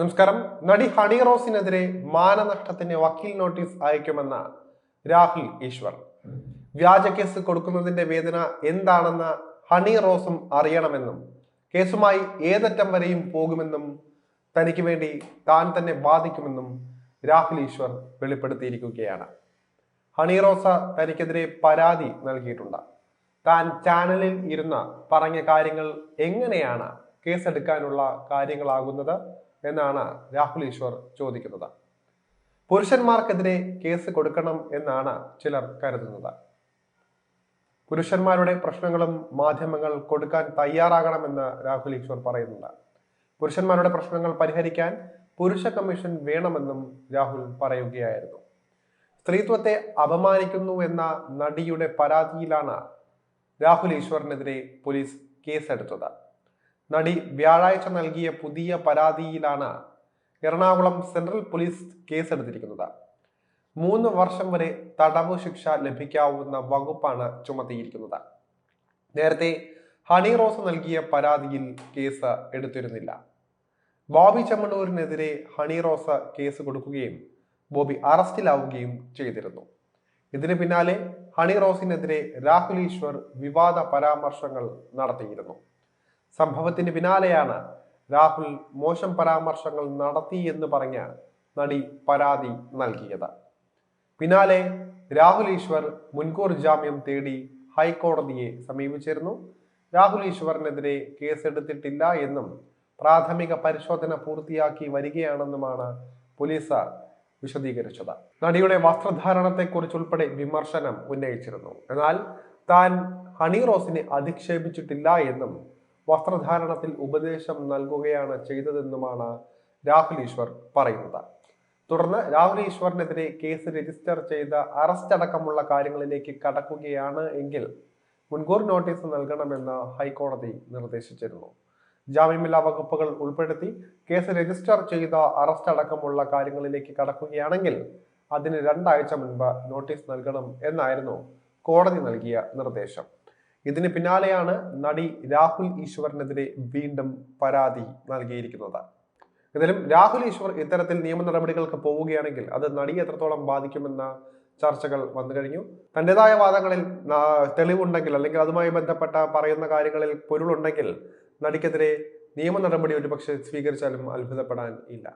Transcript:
നമസ്കാരം. നടി ഹണി റോസിനെതിരെ മാനനഷ്ടത്തിന് വക്കീൽ നോട്ടീസ് അയക്കുമെന്ന രാഹുൽ ഈശ്വർ. വ്യാജ കേസ് കൊടുക്കുന്നതിന്റെ വേദന എന്താണെന്ന് ഹണി റോസും അറിയണമെന്നും കേസുമായി ഏതറ്റം വരെയും പോകുമെന്നും തനിക്ക് വേണ്ടി താൻ തന്നെ ബാധിക്കുമെന്നും രാഹുൽ ഈശ്വർ വെളിപ്പെടുത്തിയിരിക്കുകയാണ്. ഹണി റോസ തനിക്കെതിരെ പരാതി നൽകിയിട്ടുണ്ട്. താൻ ചാനലിൽ ഇരുന്ന് പറഞ്ഞ കാര്യങ്ങൾ എങ്ങനെയാണ് കേസെടുക്കാനുള്ള കാര്യങ്ങളാകുന്നത്? എന്നാണ് രാഹുൽ ഈശ്വർ ചോദിക്കുന്നത്. പുരുഷന്മാർക്കെതിരെ കേസ് കൊടുക്കണം എന്നാണ് ചിലർ കരുതുന്നത്. പുരുഷന്മാരുടെ പ്രശ്നങ്ങളും മാധ്യമങ്ങൾ കൊടുക്കാൻ തയ്യാറാകണമെന്ന് രാഹുൽ ഈശ്വർ പറയുന്നുണ്ട്. പുരുഷന്മാരുടെ പ്രശ്നങ്ങൾ പരിഹരിക്കാൻ പുരുഷ കമ്മീഷൻ വേണമെന്നും രാഹുൽ പറയുകയായിരുന്നു. സ്ത്രീത്വത്തെ അപമാനിക്കുന്നു എന്ന നടിയുടെ പരാതിയിലാണ് രാഹുൽ ഈശ്വറിനെതിരെ പോലീസ് കേസെടുത്തത്. നടി വ്യാഴാഴ്ച നൽകിയ പുതിയ പരാതിയിലാണ് എറണാകുളം സെൻട്രൽ പോലീസ് കേസെടുത്തിരിക്കുന്നത്. മൂന്ന് വർഷം വരെ തടവ് ശിക്ഷ ലഭിക്കാവുന്ന വകുപ്പാണ് ചുമത്തിയിരിക്കുന്നത്. നേരത്തെ ഹണി റോസ് നൽകിയ പരാതിയിൽ കേസ് എടുത്തിരുന്നില്ല. ബോബി ചെമ്മണ്ണൂരിനെതിരെ ഹണി റോസ് കേസ് കൊടുക്കുകയും ബോബി അറസ്റ്റിലാവുകയും ചെയ്തിരുന്നു. ഇതിന് പിന്നാലെ ഹണി റോസിനെതിരെ രാഹുൽ ഈശ്വർ വിവാദ പരാമർശങ്ങൾ നടത്തിയിരുന്നു. സംഭവത്തിന് പിന്നാലെയാണ് രാഹുൽ മോശം പരാമർശങ്ങൾ നടത്തി എന്ന് പറഞ്ഞ നടി പരാതി നൽകിയത്. പിന്നാലെ രാഹുൽ ഈശ്വർ മുൻകൂർ ജാമ്യം തേടി ഹൈക്കോടതിയെ സമീപിച്ചിരുന്നു. രാഹുൽ ഈശ്വറിനെതിരെ കേസെടുത്തിട്ടില്ല എന്നും പ്രാഥമിക പരിശോധന പൂർത്തിയാക്കി വരികയാണെന്നുമാണ് പോലീസ് വിശദീകരിച്ചത്. നടിയുടെ വസ്ത്രധാരണത്തെക്കുറിച്ചുൾപ്പെടെ വിമർശനം ഉന്നയിച്ചിരുന്നു. എന്നാൽ താൻ ഹണി റോസിനെ അധിക്ഷേപിച്ചിട്ടില്ല എന്നും വസ്ത്രധാരണത്തിൽ ഉപദേശം നൽകുകയാണ് ചെയ്തതെന്നുമാണ് രാഹുൽ ഈശ്വർ പറയുന്നത്. തുടർന്ന് രാഹുൽ ഈശ്വറിനെതിരെ കേസ് രജിസ്റ്റർ ചെയ്ത അറസ്റ്റ് അടക്കമുള്ള കാര്യങ്ങളിലേക്ക് കടക്കുകയാണ് എങ്കിൽ മുൻകൂർ നോട്ടീസ് നൽകണമെന്ന് ഹൈക്കോടതി നിർദ്ദേശിച്ചിരുന്നു. ജാമ്യമില്ലാ വകുപ്പുകൾ ഉൾപ്പെടുത്തി കേസ് രജിസ്റ്റർ ചെയ്ത അറസ്റ്റ് അടക്കമുള്ള കാര്യങ്ങളിലേക്ക് കടക്കുകയാണെങ്കിൽ അതിന് രണ്ടാഴ്ച മുൻപ് നോട്ടീസ് നൽകണം എന്നായിരുന്നു കോടതി നൽകിയ നിർദ്ദേശം. ഇതിന് പിന്നാലെയാണ് നടി രാഹുൽ ഈശ്വറിനെതിരെ വീണ്ടും പരാതി നൽകിയിരിക്കുന്നത്. ഇതിലും രാഹുൽ ഈശ്വർ ഇത്തരത്തിൽ നിയമ നടപടികൾക്ക് പോവുകയാണെങ്കിൽ അത് നടിയെ എത്രത്തോളം ബാധിക്കുമെന്ന ചർച്ചകൾ വന്നു കഴിഞ്ഞു. തന്റെതായ വാദങ്ങളിൽ തെളിവുണ്ടെങ്കിൽ അല്ലെങ്കിൽ അതുമായി ബന്ധപ്പെട്ട പറയുന്ന കാര്യങ്ങളിൽ പൊരുളുണ്ടെങ്കിൽ നടിക്കെതിരെ നിയമ നടപടി ഒരുപക്ഷെ സ്വീകരിച്ചാലും അത്ഭുതപ്പെടാൻ ഇല്ല.